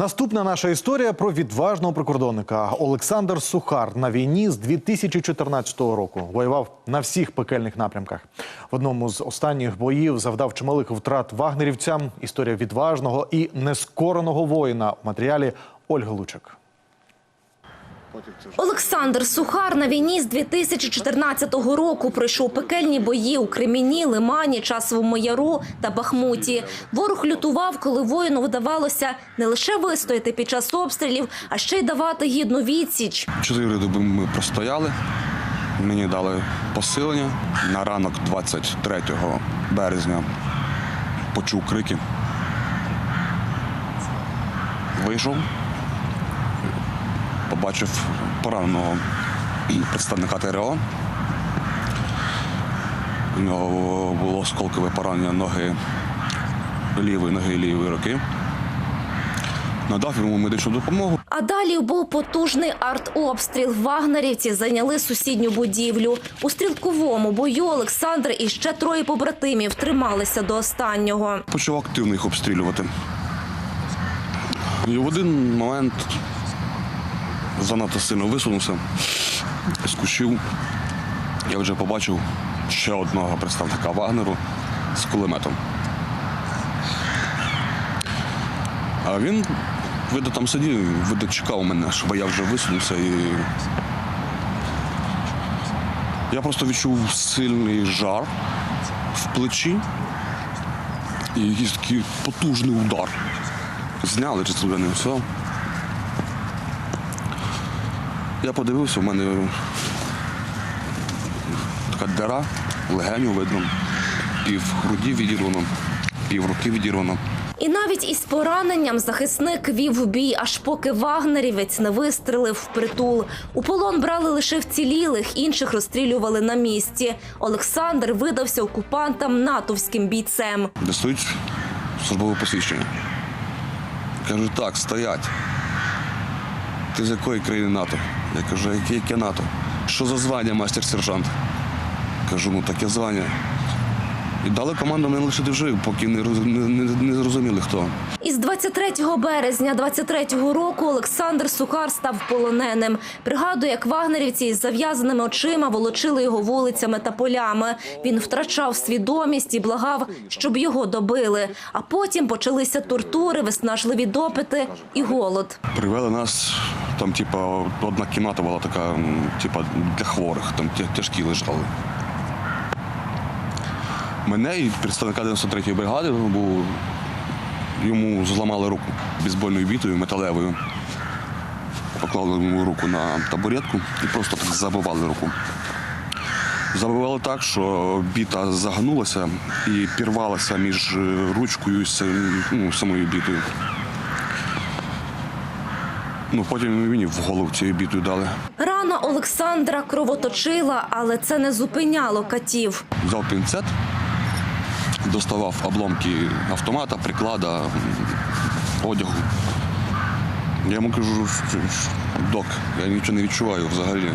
Наступна наша історія про відважного прикордонника. Олександр Сухар на війні з 2014 року воював на всіх пекельних напрямках. В одному з останніх боїв завдав чималих втрат вагнерівцям. Історія відважного і нескореного воїна в матеріалі Ольги Лучик. Олександр Сухар на війні з 2014 року пройшов пекельні бої у Креміні, Лимані, Часовому Яру та Бахмуті. Ворог лютував, коли воїну вдавалося не лише вистояти під час обстрілів, а ще й давати гідну відсіч. Чотири доби ми простояли. Мені дали посилення. На ранок 23 березня почув крики. Вийшов, побачив пораненого представника ТРО. У нього було осколкове поранення ноги лівої ноги лівої руки. Надав йому медичну допомогу. А далі був потужний артобстріл. Вагнерівці зайняли сусідню будівлю. У стрілковому бою Олександр і ще троє побратимів трималися до останнього. почав активно їх обстрілювати. І в один момент занадто сильно висунувся з кущів. Я вже побачив ще одного представника Вагнеру з кулеметом. А він, видно, там сидів, видно, чекав мене, щоб я вже висунувся і. Я просто відчув сильний жар в плечі і якийсь такий потужний удар. Зняли чи це не все. Я подивився, у мене така дира, легеню видно, пів груді відірвано, пів руки відірвано. І навіть із пораненням захисник вів бій, аж поки вагнерівець не вистрелив в притул. У полон брали лише вцілілих, інших розстрілювали на місці. Олександр видався окупантам натовським бійцем. де стоїть службове посвідчення. Кажу, так, стоять. Ти з якої країни НАТО? Я кажу, яке, НАТО? Що за звання мастер-сержант? Кажу, ну таке звання. І дали команду мене лишити в живих, поки не, не, не, не зрозуміли хто. Із 23 березня 23-го року Олександр Сухар став полоненим. Пригадує, як вагнерівці із зав'язаними очима волочили його вулицями та полями. Він втрачав свідомість і благав, щоб його добили. А потім почалися тортури, виснажливі допити і голод. Привели нас, там, типа, одна кімната була така, типа, для хворих, там тяжкі лежали. Мене і представника 93-ї бригади був, йому зламали руку бейсбольною бітою металевою. Поклали йому руку на табуретку і просто забивали руку. Забивали так, що біта загнулася і пірвалася між е, ручкою і ну, самою бітою. Ну, потім мені в голову цією бітою дали. Рана Олександра кровоточила, але це не зупиняло катів. Взяв пінцет, доставав обломки автомата, приклада, одягу. Я йому кажу, док, я нічого не відчуваю взагалі.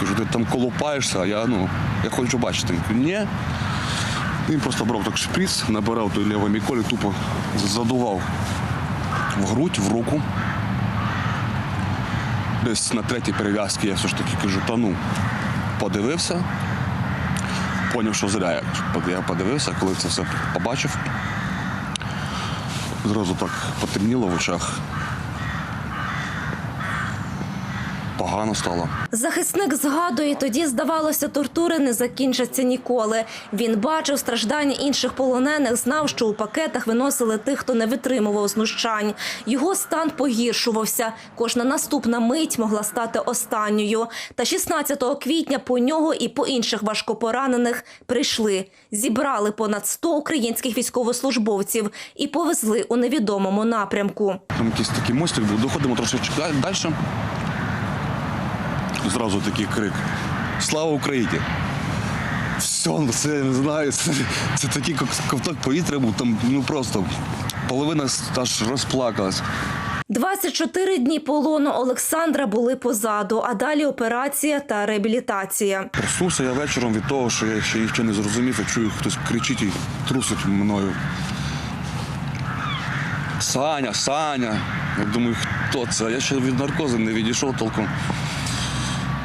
Кажу, ти там колупаєшся, а я, ну, я хочу бачити. Він каже, ні. Він просто брав так шприц, набирав той лівий міколі, тупо задував в грудь, в руку. Десь на третій перев'язці я все ж таки кажу, та ну, подивився, поняв, що зря. Я- подивився, коли це все побачив. Зразу так потемніло в очах. Погано стало. Захисник згадує, тоді здавалося, тортури не закінчаться ніколи. Він бачив страждання інших полонених, знав, що у пакетах виносили тих, хто не витримував знущань. Його стан погіршувався. Кожна наступна мить могла стати останньою. Та 16 квітня по нього і по інших важкопоранених прийшли. Зібрали понад 100 українських військовослужбовців і повезли у невідомому напрямку. Там якийсь такий мостик був, доходимо трошечки далі. Зразу такий крик. Слава Україні! Все, ну, це я не знаю. Це, це такий ков- ковток повітря був, там ну просто половина аж розплакалась. 24 дні полону Олександра були позаду, а далі операція та реабілітація. Проснувся я вечором від того, що я ще нічого не зрозумів, я чую, хтось кричить і трусить мною. Саня, Саня. Я думаю, хто це? Я ще від наркозу не відійшов толком.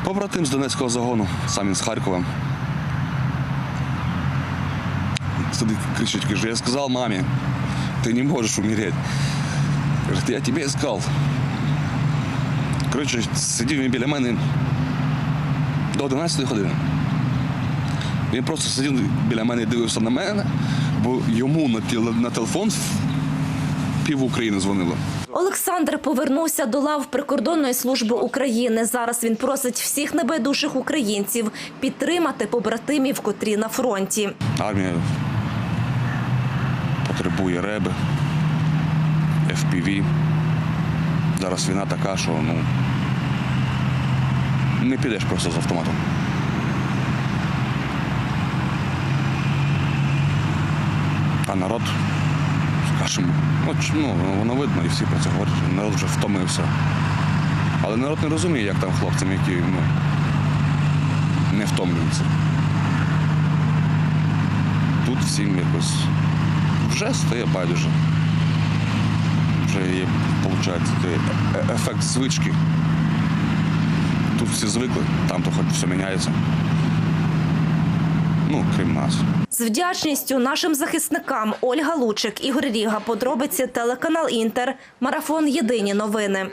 Побратим з Донецького загону, сам він з Харкова. Сидить, кричить, каже, я сказав мамі, ти не можеш умереть. Каже, я тебе искал. Коротше, сидів він біля мене до 11 години. Він просто сидів біля мене і дивився на мене, бо йому на, телефон пів України дзвонило. Олександр повернувся до лав прикордонної служби України. Зараз він просить всіх небайдужих українців підтримати побратимів, котрі на фронті. Армія потребує реби, FPV. Зараз війна така, що ну, не підеш просто з автоматом. А народ, скажімо, ну, воно видно, і всі про це говорять, народ вже втомився. Але народ не розуміє, як там хлопцям, які ну, не втомлюються тут всім якось вже стає байдуже. Вже є, виходить, ефект звички. Тут всі звикли, там то хоч все міняється. Ну, крім нас. З вдячністю нашим захисникам Ольга Лучик, Ігор Ріга, подробиці телеканал Інтер, марафон Єдині новини.